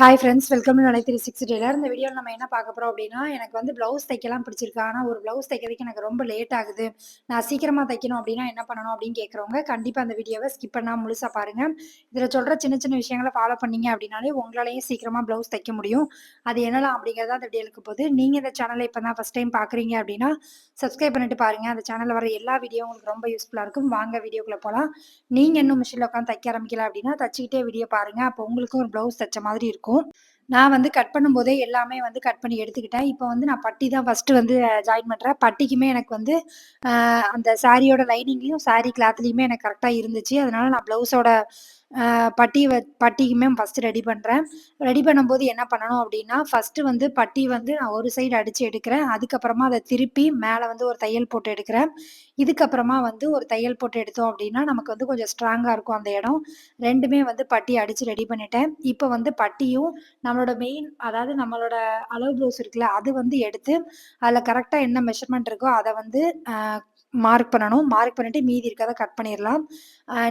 Hi friends welcome to நலை three six tailor இந்த வீடியோவில் நம்ம என்ன பார்க்க போகிறோம் அப்படின்னா எனக்கு வந்து ப்ளவுஸ் தைக்கலாம் பிடிச்சிருக்கு. ஆனால் ஒரு ப்ளவுஸ் தைக்கிறதுக்கு எனக்கு ரொம்ப லேட் ஆகுது. நான் சீக்கிரமாக தைக்கணும் அப்படின்னா என்ன பண்ணணும் அப்படின்னு கேட்குறவங்க கண்டிப்பாக அந்த வீடியோவை ஸ்கிப் பண்ணால் முழுசாக பாருங்கள் இதில் சொல்கிற சின்ன சின்ன விஷயங்களை ஃபாலோ பண்ணீங்க அப்படின்னாலே உங்களாலேயும் சீக்கிரமாக ப்ளவுஸ் தைக்க முடியும். அது என்னலாம் அப்படிங்கிறத அந்த வீடியோக்கு போது நீங்கள் இந்த சேனலை இப்போ தான் ஃபஸ்ட் டைம் பார்க்குறீங்க அப்படின்னா சப்ஸ்கிரைப் பண்ணிட்டு பாருங்கள் அந்த சேனலில் வர எல்லா வீடியோ உங்களுக்கு ரொம்ப யூஸ்ஃபுல்லாக இருக்கும். வாங்க வீடியோக்குள்ளே போகலாம் நீங்கள் இன்னும் மிஷினில் உட்காந்து தைக்க ஆரம்பிக்கல அப்படின்னா தச்சிக்கிட்டே வீடியோ பாருங்கள் அப்போ உங்களுக்கும் ஒரு ப்ளவுஸ் தைச்ச மாதிரி இருக்கும். நான் வந்து கட் பண்ணும்போதே எல்லாமே வந்து கட் பண்ணி எடுத்துக்கிட்டேன். இப்போ வந்து நான் பட்டி தான் ஃபஸ்ட்டு வந்து ஜாயின் பண்ணுறேன் பட்டிக்குமே எனக்கு வந்து அந்த சாரியோட லைனிங்லேயும் சாரி கிளாத்லேயுமே எனக்கு கரெக்டாக இருந்துச்சு. அதனால நான் ப்ளவுஸோட பட்டி வ பட்டிக்குமே ஃபஸ்ட்டு ரெடி பண்ணுறேன் ரெடி பண்ணும்போது என்ன பண்ணணும் அப்படின்னா ஃபஸ்ட்டு வந்து பட்டி வந்து நான் ஒரு சைடு அடித்து எடுக்கிறேன். அதுக்கப்புறமா அதை திருப்பி மேலே வந்து ஒரு தையல் போட்டு எடுக்கிறேன். இதுக்கப்புறமா வந்து ஒரு தையல் போட்டு எடுத்தோம் அப்படின்னா நமக்கு வந்து கொஞ்சம் ஸ்ட்ராங்காக இருக்கும் அந்த இடம். ரெண்டுமே வந்து பட்டி அடித்து ரெடி பண்ணிட்டேன். இப்போ வந்து பட்டியும் நம்மளோட மெயின் அதாவது நம்மளோட அளவு ப்ளவுஸ் இருக்குல்ல அது வந்து எடுத்து அதில் கரெக்டாக என்ன மெஷர்மெண்ட் இருக்கோ அதை வந்து மார்க் பண்ணணும். மார்க் பண்ணிட்டு மீதி இருக்கிறத கட் பண்ணிடலாம்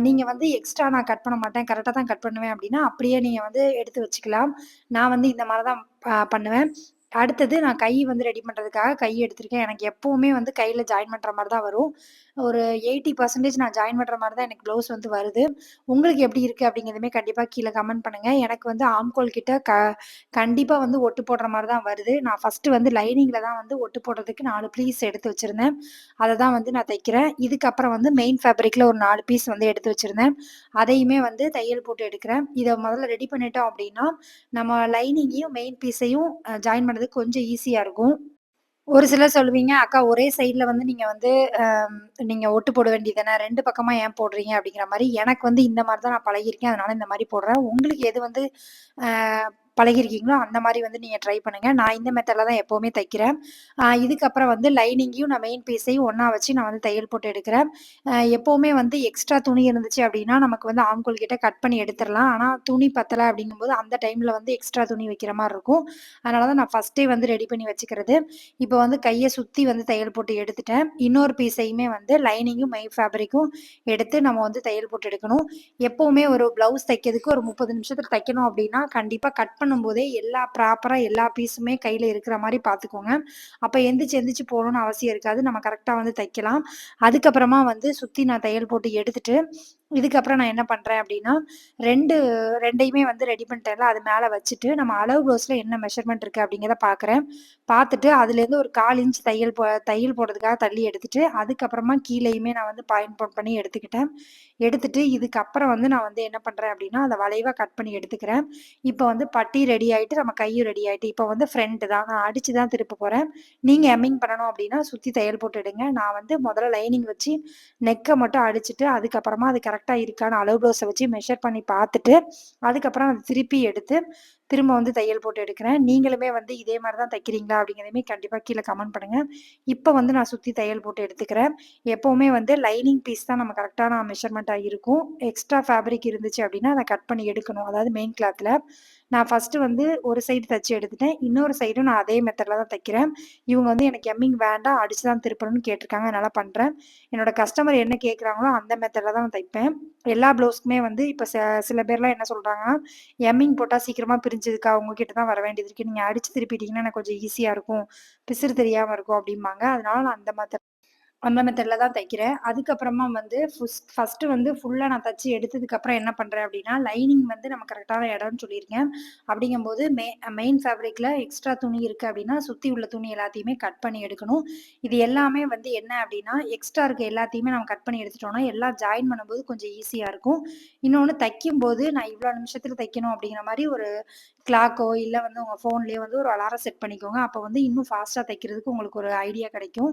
நீங்கள் வந்து எக்ஸ்ட்ரா நான் கட் பண்ண மாட்டேன். கரெக்டாக தான் கட் பண்ணுவேன் அப்படின்னா அப்படியே நீங்கள் வந்து எடுத்து வச்சுக்கலாம். நான் வந்து இந்த மாதிரி தான் பண்ணுவேன். அடுத்தது நான் கை வந்து ரெடி பண்ணுறதுக்காக கை எடுத்திருக்கேன். எனக்கு எப்போவுமே வந்து கையில் ஜாயின் பண்ணுற மாதிரி தான் வரும். ஒரு எயிட்டி பர்சன்டேஜ் நான் ஜாயின் பண்ணுற மாதிரி தான் எனக்கு ப்ளவுஸ் வந்து வருது. உங்களுக்கு எப்படி இருக்குது அப்படிங்கிறதுமே கண்டிப்பாக கீழே கமெண்ட் பண்ணுங்கள் எனக்கு வந்து ஆம்கோல் கிட்ட க கண்டிப்பாக வந்து ஒட்டு போடுற மாதிரி தான் வருது. நான் ஃபஸ்ட்டு வந்து லைனிங்கில் தான் வந்து ஒட்டு போடுறதுக்கு நாலு பீஸ் எடுத்து வச்சுருந்தேன். அதை தான் வந்து நான் தைக்கிறேன். இதுக்கப்புறம் வந்து மெயின் ஃபேப்ரிக்கில் ஒரு நாலு பீஸ் வந்து எடுத்து வச்சுருந்தேன். அதையுமே வந்து தையல் போட்டு எடுக்கிறேன். இதை முதல்ல ரெடி பண்ணிட்டோம் அப்படின்னா நம்ம லைனிங்கையும் மெயின் பீஸையும் ஜாயின் பண்ணுறது கொஞ்சம் ஈஸியாக இருக்கும் ஒரு சிலர் சொல்லுவீங்க, "அக்கா ஒரே சைடில் வந்து நீங்கள் வந்து நீங்கள் ஒட்டு போட வேண்டியது ரெண்டு பக்கமாக ஏன் போடுறீங்க?" அப்படிங்கிற மாதிரி எனக்கு வந்து இந்த மாதிரி தான் நான் பழகியிருக்கேன். அதனால இந்த மாதிரி போடுறேன். உங்களுக்கு எது வந்து பழகிருக்கீங்களோ அந்த மாதிரி வந்து நீங்கள் ட்ரை பண்ணுங்கள் நான் இந்த மெத்தடில் தான் எப்போவுமே தைக்கிறேன். இதுக்கப்புறம் வந்து லைனிங்கையும் நான் மெயின் பீஸையும் ஒன்றா வச்சு நான் வந்து தையல் போட்டு எடுக்கிறேன். எப்போவுமே வந்து எக்ஸ்ட்ரா துணி இருந்துச்சு அப்படின்னா நமக்கு வந்து ஆம்கோல் கிட்ட கட் பண்ணி எடுத்துடலாம். ஆனால் துணி பத்தலை அப்படிங்கும்போது அந்த டைமில் வந்து எக்ஸ்ட்ரா துணி வைக்கிற மாதிரி இருக்கும். அதனால தான் நான் ஃபஸ்ட்டே வந்து ரெடி பண்ணி வச்சுக்கிறது. இப்போ வந்து கையை சுற்றி வந்து தையல் போட்டு எடுத்துட்டேன். இன்னொரு பீஸையுமே வந்து லைனிங்கும் மை ஃபேப்ரிக்கும் எடுத்து நம்ம வந்து தையல் போட்டு எடுக்கணும். எப்போவுமே ஒரு ப்ளவுஸ் தைக்கிறதுக்கு ஒரு முப்பது நிமிஷத்தில் தைக்கணும் அப்படின்னா கண்டிப்பாக கட் பண்ண பண்ணும்போதே எல்லா ப்ராப்பராக எல்லா பீஸுமே கையில் இருக்கிற மாதிரி பார்த்துக்கோங்க அப்போ எந்திரிச்சு எந்திரிச்சு போகணும்னு அவசியம் இருக்காது. நம்ம கரெக்டாக வந்து தைக்கலாம். அதுக்கப்புறமா வந்து சுற்றி நான் தையல் போட்டு எடுத்துட்டு இதுக்கப்புறம் நான் என்ன பண்ணுறேன் அப்படின்னா ரெண்டு ரெண்டையுமே வந்து ரெடி பண்ணிட்டேன்ல அது மேலே வச்சுட்டு நம்ம அளவு ப்ளவுஸில் என்ன மெஷர்மெண்ட் இருக்குது அப்படிங்கிறத பார்க்குறேன் பார்த்துட்டு அதுலேருந்து ஒரு கால் இன்ச் தையல் போ தையல் போடுறதுக்காக தள்ளி எடுத்துட்டு அதுக்கப்புறமா கீழேயுமே நான் வந்து பாயிண்ட் போட் பண்ணி எடுத்துக்கிட்டேன். எடுத்துட்டு இதுக்கப்புறம் வந்து நான் வந்து என்ன பண்ணுறேன் அப்படின்னா அதை வளைவாக கட் பண்ணி எடுத்துக்கிறேன். இப்போ வந்து பட்டி ரெடி ஆகிட்டு நம்ம கையும் ரெடி ஆகிட்டு இப்போ வந்து ஃப்ரெண்டு தான். நான் அடித்து தான் திருப்ப போகிறேன் நீங்கள் எம்மிங் பண்ணணும் அப்படின்னா சுற்றி தையல் போட்டு எடுங்க. நான் வந்து முதல்ல லைனிங் வச்சு நெக்கை மட்டும் அடிச்சுட்டு அதுக்கப்புறமா அது கரெக்டாக இருக்கான்னு அளவு ப்ளவுஸை வச்சு மெஷர் பண்ணி பார்த்துட்டு அதுக்கப்புறம் அதை திருப்பி எடுத்து திரும்ப வந்து தையல் போட்டு எடுக்கிறேன். நீங்களுமே வந்து இதே மாதிரி தான் தைக்கிறீங்களா அப்படிங்கிறதுமே கண்டிப்பாக கீழே கமெண்ட் பண்ணுங்கள் இப்போ வந்து நான் சுற்றி தையல் போட்டு எடுத்துக்கிறேன். எப்போவுமே வந்து லைனிங் பீஸ் தான் நம்ம கரெக்டான மெஷர்மெண்ட்டாக இருக்கும். எக்ஸ்ட்ரா ஃபேப்ரிக் இருந்துச்சு அப்படின்னா அதை கட் பண்ணி எடுக்கணும். அதாவது மெயின் கிளாத்தில் நான் ஃபஸ்ட்டு வந்து ஒரு சைடு தைச்சி எடுத்துட்டேன். இன்னொரு சைடும் நான் அதே மெத்தடில் தான் தைக்கிறேன். இவங்க வந்து எனக்கு எம்மிங் வேண்டாம் அடிச்சு தான் திருப்பணும்னு கேட்டிருக்காங்க. அதனால் பண்ணுறேன் என்னோட கஸ்டமர் என்ன கேட்குறாங்களோ அந்த மெத்தடில் தான் நான் தைப்பேன். எல்லா ப்ளவுஸ்க்குமே வந்து இப்போ சில பேர்லாம் என்ன சொல்கிறாங்கன்னா எம்மிங் போட்டால் சீக்கிரமாக பிரிஞ்சதுக்கா? உங்ககிட்ட தான் வர வேண்டியது இருக்குது நீங்கள் அடித்து திருப்பிட்டீங்கன்னா எனக்கு கொஞ்சம் ஈஸியாக இருக்கும். பிசிறு தெரியாமல் இருக்கும் அப்படிம்பாங்க. அதனால நான் அந்த மெத்தட் அந்த மெத்தடில் தான் தைக்கிறேன். அதுக்கப்புறமா வந்து ஃபுஸ் ஃபஸ்ட்டு வந்து ஃபுல்லாக நான் தைச்சி எடுத்ததுக்கப்புறம் என்ன பண்ணுறேன் அப்படின்னா லைனிங் வந்து நம்ம கரெக்டான இடம்னு சொல்லியிருக்கேன். அப்படிங்கும்போது மெ மெயின் ஃபேப்ரிக்கில் எக்ஸ்ட்ரா துணி இருக்குது அப்படின்னா சுற்றி உள்ள துணி எல்லாத்தையுமே கட் பண்ணி எடுக்கணும். இது எல்லாமே வந்து என்ன அப்படின்னா எக்ஸ்ட்ரா இருக்க எல்லாத்தையுமே நம்ம கட் பண்ணி எடுத்துட்டோம்னா எல்லாம் ஜாயின் பண்ணும்போது கொஞ்சம் ஈஸியாக இருக்கும். இன்னொன்று தைக்கும்போது நான் இவ்வளோ நிமிஷத்தில் தைக்கணும் அப்படிங்கிற மாதிரி ஒரு கிளாக்கோ இல்லை வந்து உங்கள் ஃபோன்லேயே வந்து ஒரு அலாரம் செட் பண்ணிக்கோங்க. அப்போ வந்து இன்னும் ஃபாஸ்ட்டாக தைக்கிறதுக்கு உங்களுக்கு ஒரு ஐடியா கிடைக்கும்.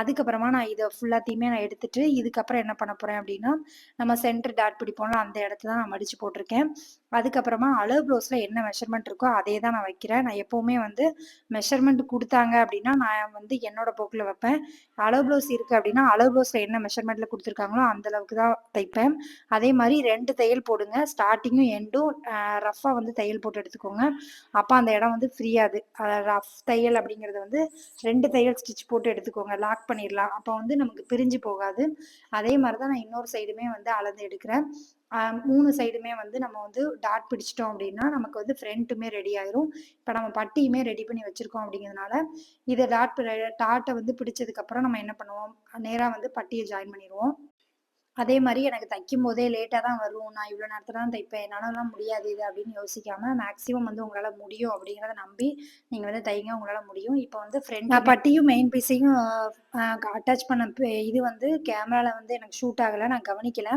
அதுக்கப்புறமா நான் இதை ஃபுல்லாத்தையுமே நான் எடுத்துட்டு இதுக்கப்புறம் என்ன பண்ண போகிறேன் அப்படின்னா நம்ம சென்டர் டாட் பிடிப்போம்ல அந்த இடத்த தான் நான் மடித்து போட்டிருக்கேன். அதுக்கப்புறமா அளவு ப்ளவுஸில் என்ன மெஷர்மெண்ட் இருக்கோ அதே தான் நான் வைக்கிறேன். நான் எப்போவுமே வந்து மெஷர்மெண்ட் கொடுத்தாங்க அப்படின்னா நான் வந்து என்னோட போக்கில் வைப்பேன். அளவு ப்ளவுஸ் இருக்குது அப்படின்னா அளவு ப்ளவுஸில் என்ன மெஷர்மெண்ட்டில் கொடுத்துருக்காங்களோ அந்த அளவுக்கு தான் தைப்பேன். அதே மாதிரி ரெண்டு தையல் போடுங்க. ஸ்டார்டிங்கும் எண்டும் ரஃப்பாக வந்து தையல் போட்டு எடுத்துக்கோங்க. அப்போ அந்த இடம் வந்து ஃப்ரீயாது ரஃப் தையல் அப்படிங்கிறது வந்து ரெண்டு தையல் ஸ்டிச் போட்டு எடுத்துக்கோங்க. லாக் பண்ணிடலாம். அப்போ வந்து நமக்கு பிரிஞ்சு போகாது. அதே மாதிரி தான் நான் இன்னொரு சைடுமே வந்து அளந்து எடுக்கிறேன். மூணு சைடுமே வந்து நம்ம வந்து டாட் பிடிச்சிட்டோம் அப்படின்னா நமக்கு வந்து ஃப்ரண்ட்டுமே ரெடி ஆயிரும். இப்போ நம்ம பட்டியுமே ரெடி பண்ணி வச்சிருக்கோம் அப்படிங்கிறதுனால இதை டாட் டாட்டை வந்து பிடிச்சதுக்கப்புறம் நம்ம என்ன பண்ணுவோம், நேராக வந்து பட்டியை ஜாயின் பண்ணிடுவோம் அதே மாரி எனக்கு தைக்கும்போதே லேட்டா தான் வரும். நான் இவ்ளோ நேரத்துல தான் தைப்பேன். என்னாலலாம் முடியாது இது அப்படின்னு யோசிக்காம, மேக்ஸிமம் வந்து உங்களால முடியும் அப்படிங்கிறத நம்பி, நீங்க வந்து தைங்க. உங்களால முடியும். இப்ப வந்து ஃப்ரண்ட் பட்டியும், மெயின் பீஸையும் அட்டாச் பண்ண இது வந்து கேமரால வந்து எனக்கு ஷூட் ஆகல. நான் கவனிக்கல.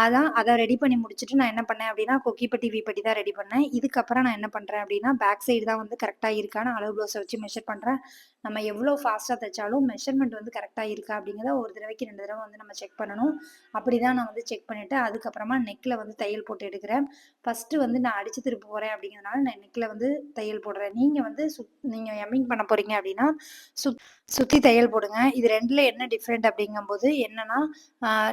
அதான் அத ரெடி பண்ணி முடிச்சுட்டு நான் என்ன பண்ணேன் அப்படின்னா, கொக்கி பட்டி, வி பட்டி தான் ரெடி பண்ணேன். இதுக்கப்புறம் நான் என்ன பண்றேன் அப்படின்னா, பேக் சைடு தான் வந்து கரெக்ட்டா இருக்கான்னு அளவு ப்ளவுஸ வச்சு மெஷர் பண்றேன். நம்ம எவ்வளோ ஃபாஸ்ட்டாக தைச்சாலும் மெஷர்மெண்ட் வந்து கரெக்டாக இருக்கா அப்படிங்கிறத ஒரு தடவைக்கு ரெண்டு தடவை வந்து நம்ம செக் பண்ணணும். அப்படி தான் நான் வந்து செக் பண்ணிவிட்டு அதுக்கப்புறமா நெக்கில் வந்து தையல் போட்டு எடுக்கிறேன். ஃபஸ்ட்டு வந்து நான் அடித்து திருப்ப போகிறேன் அப்படிங்கிறதுனால, நான் நெக்கில் வந்து தையல் போடுறேன். நீங்கள் வந்து சுத் நீங்கள் எம்மிங் பண்ண போகிறீங்க அப்படின்னா, சுத் சுற்றி தையல் போடுங்க. இது ரெண்டில் என்ன டிஃப்ரெண்ட் அப்படிங்கும்போது என்னன்னா,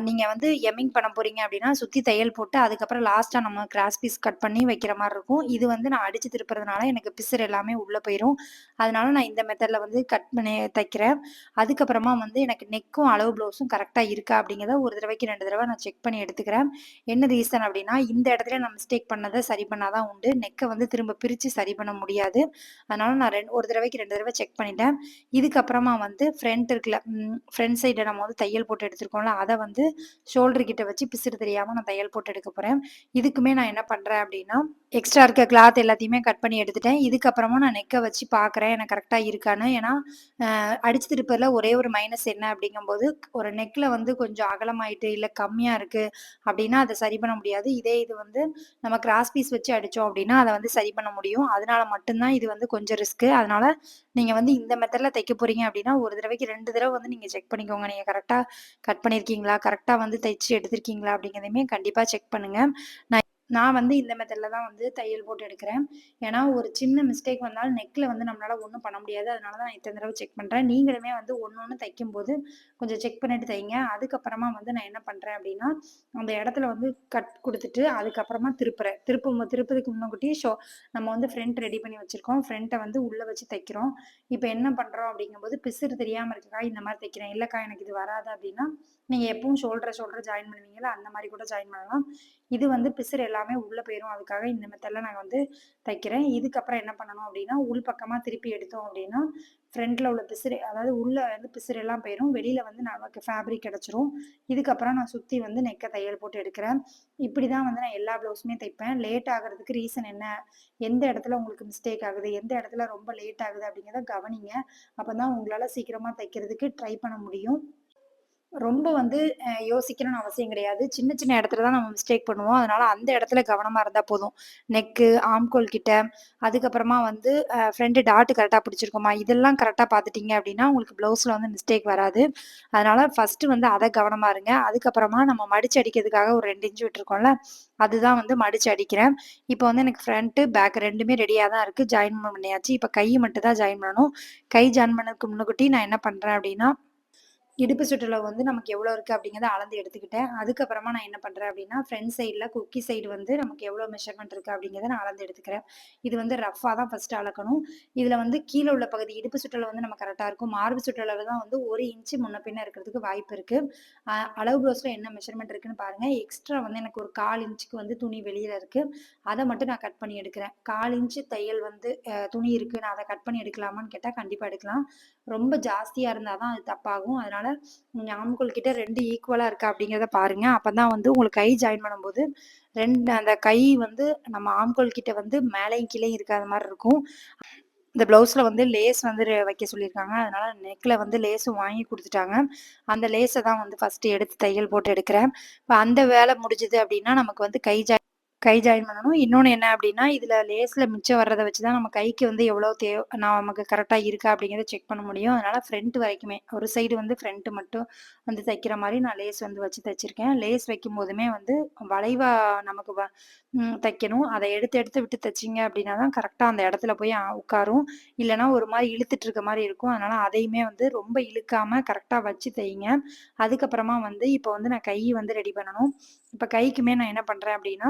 நீங்கள் வந்து எம்மிங் பண்ண போகிறீங்க அப்படின்னா, சுற்றி தையல் போட்டு, அதுக்கப்புறம் லாஸ்ட்டாக நம்ம கிராஸ் பீஸ் கட் பண்ணி வைக்கிற மாதிரி இருக்கும். இது வந்து நான் அடித்து திருப்புறதுனால எனக்கு பிசர் எல்லாமே உள்ளே போயிடும் அதனால நான் இந்த மெத்தடில் வந்து கட் பண்ணி தைக்கிறேன். அதுக்கப்புறமா வந்து எனக்கு நெக்கும், அளவு ப்ளவுஸும் கரெக்டாக இருக்கா அப்படிங்கிறத ஒரு தடவைக்கு ரெண்டு தடவை நான் செக் பண்ணி எடுத்துக்கிறேன். என்ன ரீசன் அப்படின்னா, இந்த இடத்துல நான் மிஸ்டேக் பண்ணதை சரி பண்ணாதான் உண்டு. நெக்கை வந்து திரும்ப பிரித்து சரி பண்ண முடியாது. அதனால நான் ரெண் ஒரு தடவைக்கு ரெண்டு தடவை செக் பண்ணிட்டேன். இதுக்கப்புறமா வந்து ஃப்ரண்ட் இருக்குல்ல, ஃப்ரண்ட் சைடுல நம்ம வந்து தையல் போட்டு எடுத்துருக்கோம்ல அதை வந்து ஷோல்டர் கிட்ட வச்சு பிசுறு தெரியாமல் நான் தையல் போட்டு எடுக்க போகிறேன் இதுக்குமே நான் என்ன பண்ணுறேன் அப்படின்னா, எக்ஸ்ட்ரா இருக்க கிளாத் எல்லாத்தையுமே கட் பண்ணி எடுத்துட்டேன். இதுக்கப்புறமா நான் நெக்கை வச்சு பார்க்குறேன். எனக்கு கரெக்டாக இருக்கான்னு. ஏன்னா, அடிச்சு திருப்பதில் ஒரே ஒரு மைனஸ் என்ன அப்படிங்கும்போது, ஒரு நெக்கில் வந்து கொஞ்சம் அகலமாயிட்டு, இல்லை கம்மியாக இருக்குது அப்படின்னா, அதை சரி பண்ண முடியாது. இதே இது வந்து நம்ம கிராஸ் பீஸ் வச்சு அடித்தோம் அப்படின்னா, அதை வந்து சரி பண்ண முடியும். அதனால மட்டும்தான் இது வந்து கொஞ்சம் ரிஸ்க்கு. அதனால் நீங்கள் வந்து இந்த மெத்தடில் தைக்க போகிறீங்க அப்படின்னா, ஒரு தடவைக்கு ரெண்டு தடவை வந்து நீங்கள் செக் பண்ணிக்கோங்க. நீங்கள் கரெக்டாக கட் பண்ணியிருக்கீங்களா? கரெக்டாக வந்து தைச்சு எடுத்திருக்கீங்களா? அப்படிங்கிறதையுமே கண்டிப்பாக செக் பண்ணுங்கள் நான் நான் வந்து இந்த மெத்தடில் தான் வந்து தையல் போட்டு எடுக்கிறேன். ஏன்னா, ஒரு சின்ன மிஸ்டேக் வந்தாலும் நெக்கில் வந்து நம்மளால் ஒன்றும் பண்ண முடியாது. அதனால தான் நான் இத்தனை தடவை செக் பண்ணுறேன் நீங்களுமே வந்து ஒன்று ஒன்று தைக்கும்போது கொஞ்சம் செக் பண்ணிட்டு தைங்க. அதுக்கப்புறமா வந்து நான் என்ன பண்ணுறேன் அப்படின்னா, அந்த இடத்துல வந்து கட் கொடுத்துட்டு அதுக்கப்புறமா திருப்புறேன். திருப்பும் திருப்பதுக்கு முன்னக்கூட்டி ஷோ நம்ம வந்து ஃப்ரண்ட் ரெடி பண்ணி வச்சுருக்கோம் ஃப்ரண்ட்டை வந்து உள்ளே வச்சு தைக்கிறோம். இப்போ என்ன பண்ணுறோம் அப்படிங்கும்போது, பிசுறு தெரியாமல் இருக்கக்கா இந்த மாதிரி தைக்கிறேன். இல்லைக்கா எனக்கு இது வராது அப்படின்னா, நீங்கள் எப்பவும் ஷோல்டர் ஷோல்டர் ஜாயின் பண்ணுவீங்களா அந்த மாதிரி கூட ஜாயின் பண்ணலாம். இது வந்து பிசுறு எல்லாமே உள்ளே போயிரும். அதுக்காக இந்த மெத்தடில் நான் வந்து தைக்கிறேன். இதுக்கப்புறம் என்ன பண்ணணும் அப்படின்னா, உள் பக்கமாக திருப்பி எடுத்தோம் அப்படின்னா, ஃப்ரண்ட்ல உள்ள பிசுறு அதாவது உள்ளே வந்து பிசுறு எல்லாம் போயிரும். வெளியில் வந்து நமக்கு ஃபேப்ரிக் கிடச்சிரும் இதுக்கப்புறம் நான் சுற்றி வந்து நெக்க தையல் போட்டு எடுக்கிறேன். இப்படி தான் வந்து நான் எல்லா ப்ளவுஸுமே தைப்பேன். லேட் ஆகிறதுக்கு ரீசன் என்ன? எந்த இடத்துல உங்களுக்கு மிஸ்டேக் ஆகுது? எந்த இடத்துல ரொம்ப லேட் ஆகுது? அப்படிங்கிறத கவனிங்க. அப்பதான் உங்களால் சீக்கிரமாக தைக்கிறதுக்கு ட்ரை பண்ண முடியும். ரொம்ப வந்து யோசிக்கணும்னு அவசியம் கிடையாது. சின்ன சின்ன இடத்துல தான் நம்ம மிஸ்டேக் பண்ணுவோம். அதனால அந்த இடத்துல கவனமாக இருந்தால் போதும். நெக்கு, ஆம்கோல் கிட்ட, அதுக்கப்புறமா வந்து ஃப்ரெண்டு ஃப்ரண்ட் டாட் கரெக்ட்டா பிடிச்சிருக்கோமா? இதெல்லாம் கரெக்டாக பார்த்துட்டீங்க அப்படின்னா, உங்களுக்கு ப்ளவுஸில் வந்து மிஸ்டேக் வராது. அதனால ஃபஸ்ட்டு வந்து அதை கவனமாக இருங்க. அதுக்கப்புறமா நம்ம மடிச்சு அடிக்கிறதுக்காக ஒரு ரெண்டு இன்ச்சு விட்டுருக்கோம்ல, அதுதான் வந்து மடிச்சு அடிக்கிறேன். இப்போ வந்து எனக்கு ஃப்ரண்ட்டு பேக் ரெண்டுமே ரெடியாக தான் இருக்குது ஜாயின் பண்ணியாச்சு. இப்போ கை மட்டும் தான் ஜாயின் பண்ணணும். கை ஜாயின் பண்ணதுக்கு முன்னுக்குட்டி நான் என்ன பண்ணுறேன் அப்படின்னா, இடுப்பு சுற்றுலா வந்து நமக்கு எவ்வளோ இருக்குது அப்படிங்கிறத அளந்து எடுத்துக்கிட்டேன். அதுக்கப்புறமா நான் என்ன பண்ணுறேன் அப்படின்னா, ஃப்ரண்ட் சைடில் குக்கி சைடு வந்து நமக்கு எவ்வளோ மெஷர்மெண்ட் இருக்குது அப்படிங்கிறத நான் அளந்து எடுத்துக்கிறேன். இது வந்து ரஃபாக தான் ஃபஸ்ட்டு அளக்கணும். இதில் வந்து கீழே உள்ள பகுதி இடுப்பு சுற்றுலா வந்து நம்ம கரெக்டாக இருக்கும். மார்பு சுற்றுலாவில் தான் வந்து ஒரு இன்ச்சு முன்ன பின்ன இருக்கிறதுக்கு வாய்ப்பு இருக்குது அளவு ப்ளவுஸில் என்ன மெஷர்மெண்ட் இருக்குன்னு பாருங்கள் எக்ஸ்ட்ரா வந்து எனக்கு ஒரு 1/4 இன்ச்சுக்கு வந்து துணி வெளியில் இருக்குது அதை மட்டும் நான் கட் பண்ணி எடுக்கிறேன். 1/4 இன்ச் தையல் வந்து துணி இருக்குது நான் அதை கட் பண்ணி எடுக்கலாமான்னு கேட்டால் கண்டிப்பாக எடுக்கலாம். ரொம்ப ஜாஸ்தியாக இருந்தால் தான் அது தப்பாகும். அதனால் நீங்க ஆம்கோல் கிட்ட ரெண்டு ஈக்குவலா இருக்கா அப்படிங்கிறத பாருங்க. அப்பதான் வந்து உங்களுக்கு கை ஜாயின் பண்ணும்போது ரெண்டு அந்த கை வந்து நம்ம ஆம்புகள் கிட்ட வந்து மேலேயும் கீழே இருக்காத மாதிரி இருக்கும். இந்த ப்ளவுஸில் வந்து லேஸ் வந்து வைக்க சொல்லியிருக்காங்க. அதனால நெக்கில் வந்து லேஸும் வாங்கி கொடுத்துட்டாங்க அந்த லேஸை தான் வந்து ஃபர்ஸ்ட்டு எடுத்து தையல் போட்டு எடுக்கிறேன். இப்போ அந்த வேலை முடிஞ்சுது அப்படின்னா, நமக்கு வந்து கை ஜாயின் கை ஜாயின் பண்ணணும். இன்னொன்று என்ன அப்படின்னா, இதில் லேஸில் மிச்சம் வர்றதை வச்சு தான் நம்ம கைக்கு வந்து எவ்வளோ தேவை நமக்கு கரெக்டாக இருக்கா அப்படிங்கிறத செக் பண்ண முடியும். அதனால் ஃப்ரண்ட் வரைக்குமே ஒரு சைடு வந்து ஃப்ரண்ட்டு மட்டும் வந்து தைக்கிற மாதிரி நான் லேஸ் வந்து வச்சு தைச்சிருக்கேன் லேஸ் வைக்கும்போதுமே வந்து வளைவாக நமக்கு வ தைக்கணும். அதை எடுத்து எடுத்து விட்டு தைச்சிங்க அப்படின்னா தான் கரெக்டாக அந்த இடத்துல போய் உட்காரும். இல்லைனா ஒரு மாதிரி இழுத்துட்டு இருக்க மாதிரி இருக்கும். அதனால் அதையுமே வந்து ரொம்ப இழுக்காமல் கரெக்டாக வச்சு தைங்க. அதுக்கப்புறமா வந்து இப்போ வந்து நான் கை வந்து ரெடி பண்ணணும். இப்போ கைக்குமே நான் என்ன பண்ணுறேன் அப்படின்னா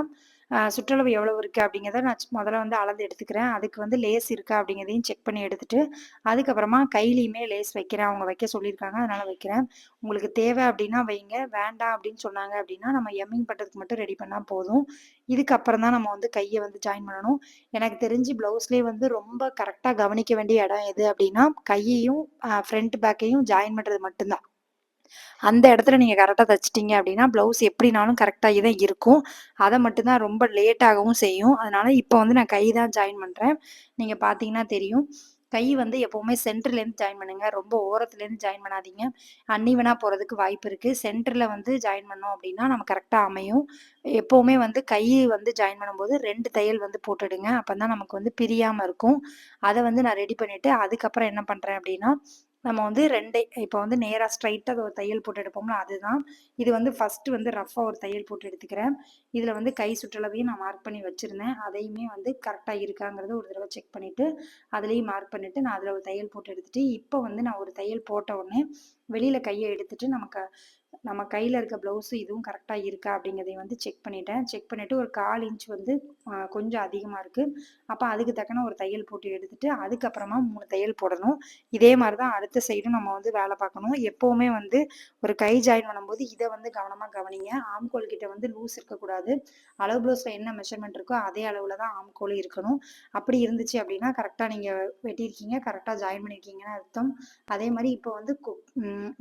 சுற்றளவு எவ்வளோ இருக்குது அப்படிங்கிறத நான் முதல்ல வந்து அளந்து எடுத்துக்கிறேன். அதுக்கு வந்து லேஸ் இருக்கா அப்படிங்கிறதையும் செக் பண்ணி எடுத்துட்டு அதுக்கப்புறமா கையிலையுமே லேஸ் வைக்கிறேன். அவங்க வைக்க சொல்லியிருக்காங்க அதனால் வைக்கிறேன். உங்களுக்கு தேவை அப்படின்னா வைங்க. வேண்டாம் அப்படின்னு சொன்னாங்க அப்படின்னா நம்ம எம்மிங் பண்ணுறதுக்கு மட்டும் ரெடி பண்ணால் போதும். இதுக்கப்புறம் தான் நம்ம வந்து கையை வந்து ஜாயின் பண்ணணும். எனக்கு தெரிஞ்சு ப்ளவுஸ்லேயே வந்து ரொம்ப கரெக்டாக கவனிக்க வேண்டிய இடம் எது அப்படின்னா கையையும் ஃப்ரண்ட் பேக்கையும் ஜாயின் பண்ணுறது மட்டும்தான். அந்த இடத்துல நீங்கள் கரெக்டாக தைச்சிட்டிங்க அப்படின்னா ப்ளவுஸ் எப்படினாலும் கரெக்டாகி தான் இருக்கும். அதை மட்டும்தான் ரொம்ப லேட்டாகவும் செய்யும். அதனால் இப்போ வந்து நான் கை தான் ஜாயின் பண்ணுறேன் நீங்கள் பார்த்தீங்கன்னா தெரியும். கை வந்து எப்போவுமே சென்டர்லேருந்து ஜாயின் பண்ணுங்கள் ரொம்ப ஓரத்துலேருந்து ஜாயின் பண்ணாதீங்க. அன்னிவனாக போகிறதுக்கு வாய்ப்பு இருக்குது சென்டரில் வந்து ஜாயின் பண்ணோம் அப்படின்னா நம்ம கரெக்டாக அமையும். எப்போவுமே வந்து கை வந்து ஜாயின் பண்ணும்போது ரெண்டு தையல் வந்து போட்டுடுங்க. அப்போ தான் நமக்கு வந்து பிரியாமல் இருக்கும். அதை வந்து நான் ரெடி பண்ணிவிட்டு அதுக்கப்புறம் என்ன பண்ணுறேன் அப்படின்னா நம்ம வந்து ரெண்டே இப்போ வந்து நேராக ஸ்ட்ரைட்டாக ஒரு தையல் போட்டு எடுப்போம்ல அதுதான். இது வந்து ஃபஸ்ட்டு வந்து ரஃப்பாக ஒரு தையல் போட்டு எடுத்துக்கிறேன். இதில் வந்து கை சுற்றளவையும் நான் மார்க் பண்ணி வச்சுருந்தேன். அதையுமே வந்து கரெக்டாக இருக்காங்கிறத ஒரு தடவை செக் பண்ணிவிட்டு அதுலேயும் மார்க் பண்ணிவிட்டு நான் அதில் ஒரு தையல் போட்டு எடுத்துகிட்டு இப்போ வந்து நான் ஒரு தையல் போட்ட உடனே வெளியில் கையை எடுத்துகிட்டு நமக்கு நம்ம கையில் இருக்க ப்ளவுஸு இதுவும் கரெக்டாக இருக்கா அப்படிங்கிறதையும் வந்து செக் பண்ணிட்டேன். செக் பண்ணிவிட்டு ஒரு கால் இன்ச் வந்து கொஞ்சம் அதிகமாக இருக்குது அப்போ அதுக்கு தக்கன ஒரு தையல் போட்டு எடுத்துகிட்டு அதுக்கப்புறமா மூணு தையல் போடணும். இதே மாதிரி தான் அடுத்த சைடும் நம்ம வந்து வேலை பார்க்கணும். எப்போவுமே வந்து ஒரு கை ஜாயின் பண்ணும்போது இதை வந்து கவனமாக கவனிங்க. ஆம்கோல் கிட்ட வந்து லூஸ் இருக்கக்கூடாது. அளவு ப்ளவுஸில் என்ன மெஷர்மெண்ட் இருக்கோ அதே அளவில் தான் ஆம்கோல் இருக்கணும். அப்படி இருந்துச்சு அப்படின்னா கரெக்டாக நீங்கள் வெட்டியிருக்கீங்க கரெக்டாக ஜாயின் பண்ணியிருக்கீங்கன்னு அர்த்தம். அதே மாதிரி இப்போ வந்து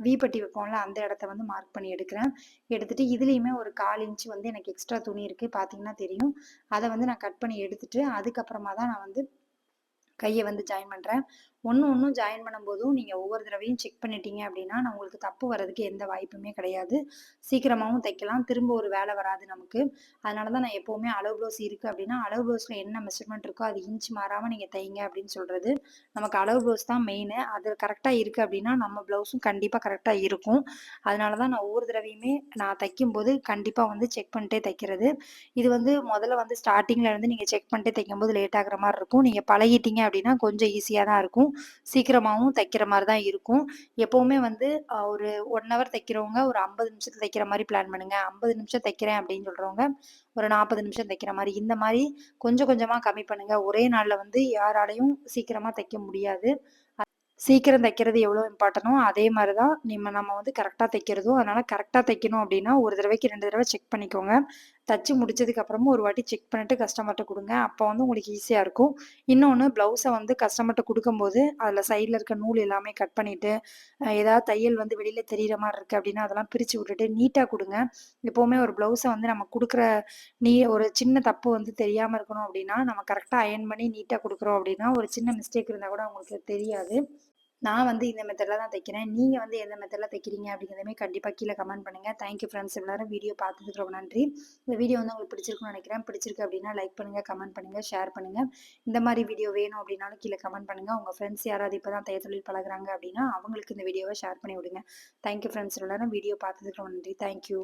வீப்பட்டி வைப்போம்ல அந்த இடத்த வந்து மார்க் பண்ணி எடுக்கிறேன். எடுத்துட்டு இதுலேயுமே ஒரு கால் இன்ச் வந்து எனக்கு எக்ஸ்ட்ரா துணி இருக்குது பார்த்தீங்கன்னா தெரியும். அதை வந்து நான் கட் பண்ணி எடுத்துட்டு அதுக்கப்புறமா தான் நான் வந்து கையை வந்து ஜாயின் பண்ணுறேன் ஒன்று ஒன்றும் ஜாயின் பண்ணும்போதும் நீங்கள் ஒவ்வொரு தடவையும் செக் பண்ணிட்டீங்க அப்படின்னா நான் உங்களுக்கு தப்பு வர்றதுக்கு எந்த வாய்ப்புமே கிடையாது. சீக்கிரமாகவும் தைக்கலாம். திரும்ப ஒரு வேலை வராது நமக்கு. அதனால தான் நான் எப்போவுமே அளவு ப்ளவுஸ் இருக்குது அப்படின்னா அளவு ப்ளவுஸில் என்ன மெஷர்மெண்ட் இருக்கோ அது இன்ச் மாறாமல் நீங்கள் தைங்க அப்படின்னு சொல்கிறது நமக்கு அளவு ப்ளவுஸ் தான் மெயின் அது கரெக்டாக இருக்குது அப்படின்னா நம்ம ப்ளவுஸும் கண்டிப்பாக கரெக்டாக இருக்கும். அதனால தான் நான் ஒவ்வொரு தடவையுமே நான் தைக்கும்போது கண்டிப்பாக வந்து செக் பண்ணிட்டே தைக்கிறது. இது வந்து முதல்ல வந்து ஸ்டார்டிங்கில் இருந்து நீங்கள் செக் பண்ணிட்டே தைக்கும்போது லேட் ஆகிற மாதிரி இருக்கும். நீங்கள் பழகிட்டீங்க அப்படின்னா கொஞ்சம் ஈஸியாக தான் இருக்கும். சீக்கிரமாகவும் தைக்கிற மாதிரி தான் இருக்கும். எப்போவுமே வந்து ஒரு ஒன் ஹவர் தைக்கிறவங்க ஒரு ஐம்பது நிமிஷத்தில் தைக்கிற மாதிரி பிளான் பண்ணுங்கள் ஐம்பது நிமிஷம் தைக்கிறேன் அப்படின்னு சொல்கிறவங்க ஒரு நாற்பது நிமிஷம் தைக்கிற மாதிரி இந்த மாதிரி கொஞ்சம் கொஞ்சமாக கம்மி பண்ணுங்கள் ஒரே நாளில் வந்து யாராலையும் சீக்கிரமாக தைக்க முடியாது. சீக்கிரம் தைக்கிறது எவ்வளோ இம்பார்ட்டனோ அதே மாதிரி தான் நம்ம நம்ம வந்து கரெக்டாக தைக்கிறதும். அதனால் கரெக்டாக தைக்கணும் அப்படின்னா ஒரு தடவைக்கு ரெண்டு தடவை செக் பண்ணிக்கோங்க. தச்சு முடிச்சதுக்கு அப்புறமும் ஒரு வாட்டி செக் பண்ணிட்டு கஸ்டமர்கிட்ட கொடுங்க. அப்போ வந்து உங்களுக்கு ஈஸியாக இருக்கும். இன்னொன்று ப்ளவுஸை வந்து கஸ்டமர்கிட்ட கொடுக்கும்போது அதில் சைடில் இருக்க நூல் எல்லாமே கட் பண்ணிவிட்டு ஏதாவது தையல் வந்து வெளியில் தெரிகிற மாதிரி இருக்குது அப்படின்னா அதெல்லாம் பிரித்து விட்டுட்டு நீட்டாக கொடுங்க. எப்போவுமே ஒரு ப்ளவுஸை வந்து நம்ம கொடுக்குற நீ ஒரு சின்ன தப்பு வந்து தெரியாமல் இருக்கணும் அப்படின்னா நம்ம கரெக்டாக அயன் பண்ணி நீட்டாக கொடுக்குறோம் அப்படின்னா ஒரு சின்ன மிஸ்டேக் இருந்தால் கூட அவங்களுக்கு தெரியாது. நான் வந்து இந்த மெத்தடில் தான் தைக்கிறேன். நீங்கள் வந்து எந்த மெத்தடில் தைக்கிறீங்க அப்படிங்கிறதுமே கண்டிப்பாக கீழே கமெண்ட் பண்ணுங்கள் தேங்க்யூ ஃப்ரெண்ட்ஸ் எல்லாரும் வீடியோ பார்த்ததுக்கு ரொம்ப நன்றி. இந்த வீடியோ வந்து உங்களுக்கு பிடிச்சிருக்குன்னு நினைக்கிறேன். பிடிச்சிருக்கு அப்படின்னா லைக் பண்ணுங்கள் கமெண்ட் பண்ணுங்கள் ஷேர் பண்ணுங்கள் இந்த மாதிரி வீடியோ வேணும் அப்படின்னாலும் கீழே கமெண்ட் பண்ணுங்கள் உங்கள் ஃப்ரெண்ட்ஸ் யாராவது இப்போ தான் தைய தொழில் பழகுறாங்க அப்படின்னா அவங்களுக்கு இந்த வீடியோவை ஷேர் பண்ணி விடுங்க. தேங்க்யூ ஃப்ரெண்ட்ஸ் எல்லாரும் வீடியோ பார்த்ததுக்கு ரொம்ப நன்றி. தேங்க்யூ